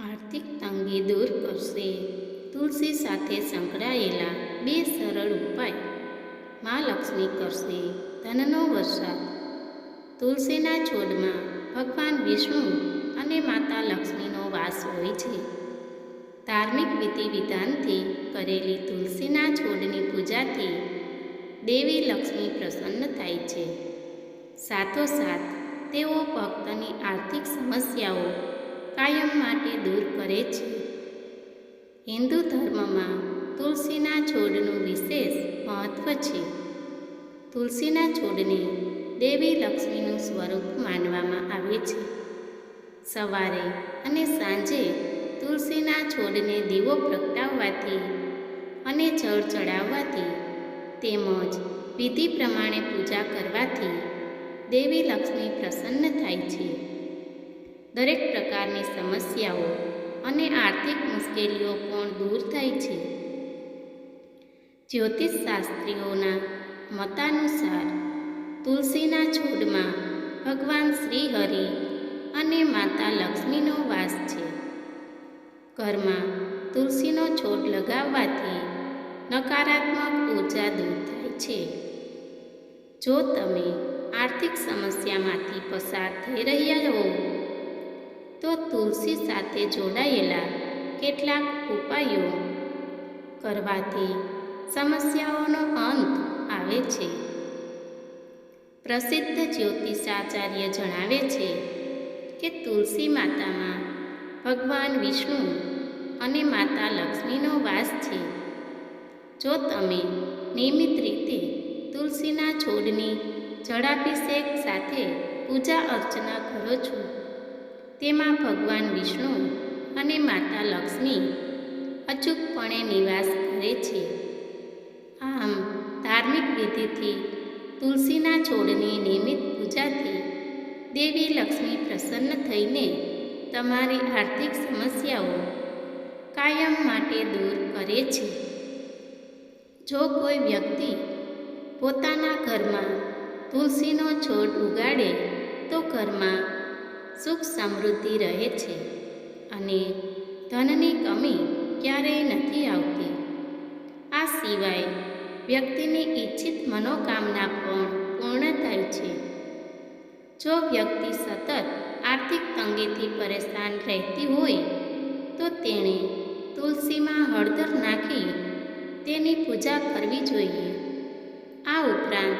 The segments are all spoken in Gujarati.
આર્થિક તંગી દૂર કરશે. તુલસી સાથે સંકળાયેલા બે સરળ ઉપાય મા લક્ષ્મી કરશે. ધનનો વરસાદ. તુલસીના છોડમાં ભગવાન વિષ્ણુ અને માતા લક્ષ્મીનો વાસ હોય છે. ધાર્મિક વિધિ વિધાનથી કરેલી તુલસીના છોડની પૂજાથી દેવી લક્ષ્મી પ્રસન્ન થાય છે. સાથોસાથ તેઓ ભક્તની આર્થિક સમસ્યાઓ કાયમ માટે દૂર કરે છે. હિન્દુ ધર્મમાં તુલસીના છોડનું વિશેષ મહત્વ છે. તુલસીના છોડને દેવી લક્ષ્મીનું સ્વરૂપ માનવામાં આવે છે. સવારે અને સાંજે તુલસીના છોડને દીવો પ્રગટાવવાથી અને જળ ચડાવવાથી તેમજ વિધિ પ્રમાણે પૂજા કરવાથી દેવી લક્ષ્મી પ્રસન્ન થાય છે. દરેક પ્રકારની સમસ્યાઓ અને આર્થિક મુશ્કેલીઓ પણ દૂર થાય છે. જ્યોતિષ શાસ્ત્રીઓના મતાનુસાર તુલસીના છોડમાં ભગવાન શ્રી હરિ અને માતા લક્ષ્મીનો વાસ છે. ઘરમાં તુલસીનો છોડ લગાવવાથી નકારાત્મક ઊર્જા દૂર થાય છે. જો તમે આર્થિક સમસ્યામાંથી પસાર થઈ રહ્યા હો તો તુલસી સાથે જોડાયેલા કેટલાક ઉપાયો કરવાથી સમસ્યાઓનો અંત આવે છે. પ્રસિદ્ધ જ્યોતિષાચાર્ય જણાવે છે કે તુલસી માતામાં ભગવાન વિષ્ણુ અને માતા લક્ષ્મીનો વાસ છે. જો તમે નિયમિત રીતે તુલસીના છોડની જળાભિષેક સાથે પૂજા અર્ચના કરો છો તેમાં ભગવાન વિષ્ણુ અને માતા લક્ષ્મી અચૂકપણે નિવાસ કરે છે. આમ ધાર્મિક વિધિથી તુલસીના છોડની નિયમિત પૂજાથી દેવી લક્ષ્મી પ્રસન્ન થઈને તમારી આર્થિક સમસ્યાઓ કાયમ માટે દૂર કરે છે. જો કોઈ વ્યક્તિ પોતાના ઘરમાં તુલસીનો છોડ ઉગાડે તો ઘરમાં સુખ સમૃદ્ધિ રહે છે અને ધનની કમી ક્યારેય નથી આવતી. આ સિવાય વ્યક્તિની ઈચ્છિત મનોકામના પણ પૂર્ણ થાય છે. જો વ્યક્તિ સતત આર્થિક તંગીથી પરેશાન રહેતી હોય, તો તેણે તુલસીમાં હળદર નાખી તેની પૂજા કરવી જોઈએ. આ ઉપરાંત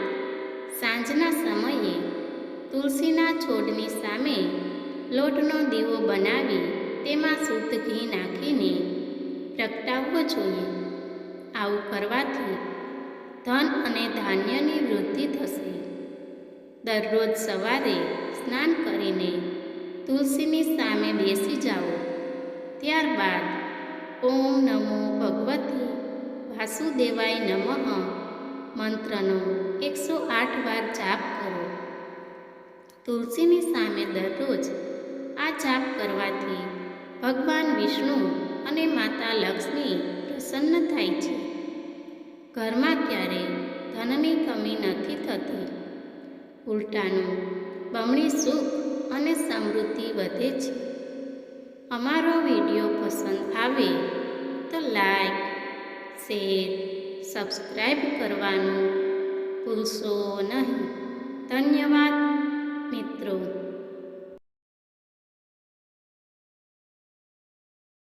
સાંજના સમયે તુલસીના છોડની સામે લોટનો દીવો બનાવી તેમાં શુદ્ધ ઘી નાખીને પ્રગટાવવો જોઈએ. આવું કરવાથી ધન અને ધાન્યની વૃદ્ધિ થશે. દરરોજ સવારે સ્નાન કરીને તુલસીની સામે બેસી જાઓ. ત્યારબાદ ઓમ નમો ભગવતી વાસુદેવાય નમઃ મંત્રનો એકસો આઠ વાર જાપ કરો. તુલસીની સામે દરરોજ જાપ કરવાથી ભગવાન વિષ્ણુ અને માતા લક્ષ્મી પ્રસન્ન થાય છે. ઘરમાં ક્યારેય ધનની કમી નથી થતી. ઉલટાનું બમણી સુખ અને સમૃદ્ધિ વધે છે. અમારો વીડિયો પસંદ આવે તો લાઈક, શેર, સબસ્ક્રાઈબ કરવાનું ભૂલશો નહીં.